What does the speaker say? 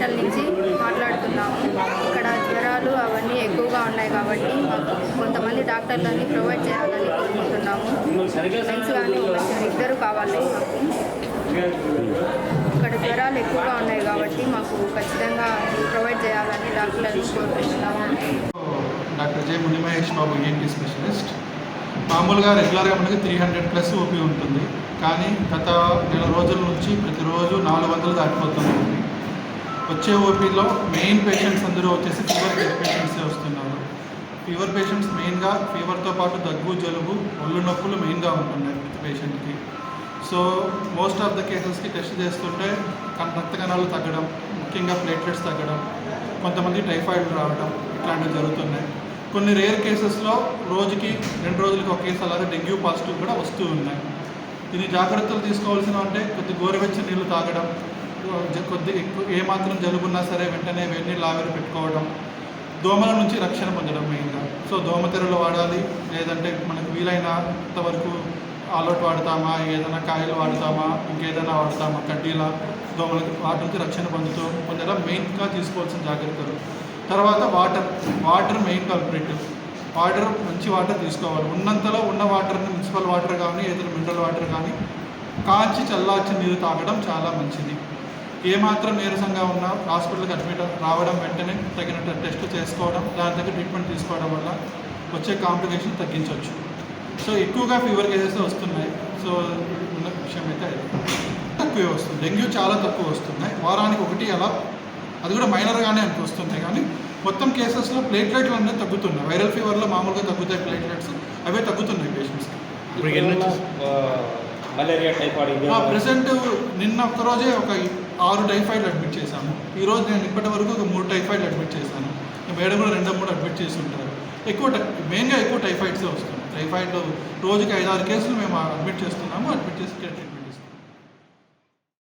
Hospital నుంచి మాట్లాడుతున్నాము. ఇక్కడ జ్వరాలు అవన్నీ ఎక్కువగా ఉన్నాయి కాబట్టి మాకు కొంతమంది డాక్టర్లని ప్రొవైడ్ చేయాలని కోరుకుంటున్నాము. ఫ్రెండ్స్ కానీ ఇద్దరు కావాలి మాకు. ఇక్కడ జ్వరాలు ఎక్కువగా ఉన్నాయి కాబట్టి మాకు ఖచ్చితంగా ప్రొవైడ్ చేయాలని డాక్టర్లను కోరుకుంటున్నాము. డాక్టర్ జే ముని మహేష్ బాబు ఈఎన్టీ స్పెషలిస్ట్. మామూలుగా రెగ్యులర్గా మనకి త్రీ హండ్రెడ్ ప్లస్ ఓపీ ఉంటుంది. కానీ గత నెల రోజుల నుంచి ప్రతిరోజు నాలుగు వందలు దాటిపోతుంది. వచ్చే ఓపీలో మెయిన్ పేషెంట్స్ అందరూ వచ్చేసి ఫీవర్ పేషెంట్సే వస్తున్నారు. ఫీవర్ పేషెంట్స్ మెయిన్గా ఫీవర్తో పాటు దగ్గు జలుబు ఒళ్ళు నొప్పులు మెయిన్గా ఉంటున్నాయి ప్రతి పేషెంట్కి సో మోస్ట్ ఆఫ్ ద కేసెస్కి టెస్ట్ చేస్తుంటే రక్త కణాలు తగ్గడం ముఖ్యంగా ప్లేట్లెట్స్ తగ్గడం కొంతమంది టైఫాయిడ్ రావడం ఇట్లాంటివి జరుగుతున్నాయి కొన్ని రేర్ కేసెస్లో రోజుకి రెండు రోజులకి ఒక కేసు అలాగే డెంగ్యూ పాజిటివ్ కూడా వస్తూ ఉన్నాయి. దీని జాగ్రత్తలు తీసుకోవాల్సిన అంటే కొద్ది గోరువెచ్చని నీళ్ళు తాగడం జ- కొద్ది ఎక్కువ ఏమాత్రం జలుబున్నా సరే వెంటనే వేడి నీళ్ళు ఆవిరి పెట్టుకోవడం దోమల నుంచి రక్షణ పొందడం మెయిన్గా సో దోమతెరలు వాడాలి లేదంటే మనకు వీలైనంత వరకు ఆలోట్ వాడతామా ఏదైనా కాయలు వాడతామా ఇంకేదైనా వాడతామా కడ్డీల దోమలకి వాటి నుంచి రక్షణ పొందుతూ పొందడం మెయిన్గా తీసుకోవాల్సిన జాగ్రత్తలు. తర్వాత water water main culprit water మంచి వాటర్ తీసుకోవాలి. ఉన్నంతలో ఉన్న వాటర్ని మున్సిపల్ వాటర్ కానీ ఏదైనా మినరల్ వాటర్ కానీ కాచి చల్లార్చి నీరు తాగడం చాలా మంచిది. ఏమాత్రం నీరసంగా ఉన్నా హాస్పిటల్కి అడ్మిట్ రావడం వెంటనే తగినట్టు టెస్ట్ చేసుకోవడం దాని దగ్గర ట్రీట్మెంట్ తీసుకోవడం వల్ల వచ్చే కాంప్లికేషన్ తగ్గించవచ్చు. సో ఎక్కువగా ఫీవర్ కేసెస్ వస్తున్నాయి. సో ఉన్న విషయం అయితే. తక్కువే వస్తుంది. డెంగ్యూ చాలా తక్కువ వస్తున్నాయి. వారానికి ఒకటి అలా. అది కూడా మైనర్గానే అంత వస్తున్నాయి కానీ మొత్తం కేసెస్లో ప్లేట్లెట్లు అనేది తగ్గుతున్నాయి. వైరల్ ఫీవర్లో మామూలుగా తగ్గుతాయి ప్లేట్లెట్స్. అవే తగ్గుతున్నాయి పేషెంట్స్కి. మలేరియా టైఫాయిడ్ ప్రెసెంట్ నిన్న ఒక్కరోజే ఒక ఆరు టైఫాయిడ్ అడ్మిట్ చేశాము. ఈ రోజు నేను ఇప్పటి వరకు ఒక మూడు టైఫాయిడ్ అడ్మిట్ చేశాను. మేడం కూడా రెండు మూడు అడ్మిట్ చేసి ఉంటారు ఎక్కువ టై- మెయిన్గా ఎక్కువ టైఫాయిడ్సే వస్తుంది టైఫాయిడ్ రోజుకి ఐదారు కేసులు మేము అడ్మిట్ చేస్తున్నాము అడ్మిట్ చేసి ట్రీట్మెంట్ ఇస్తున్నాము.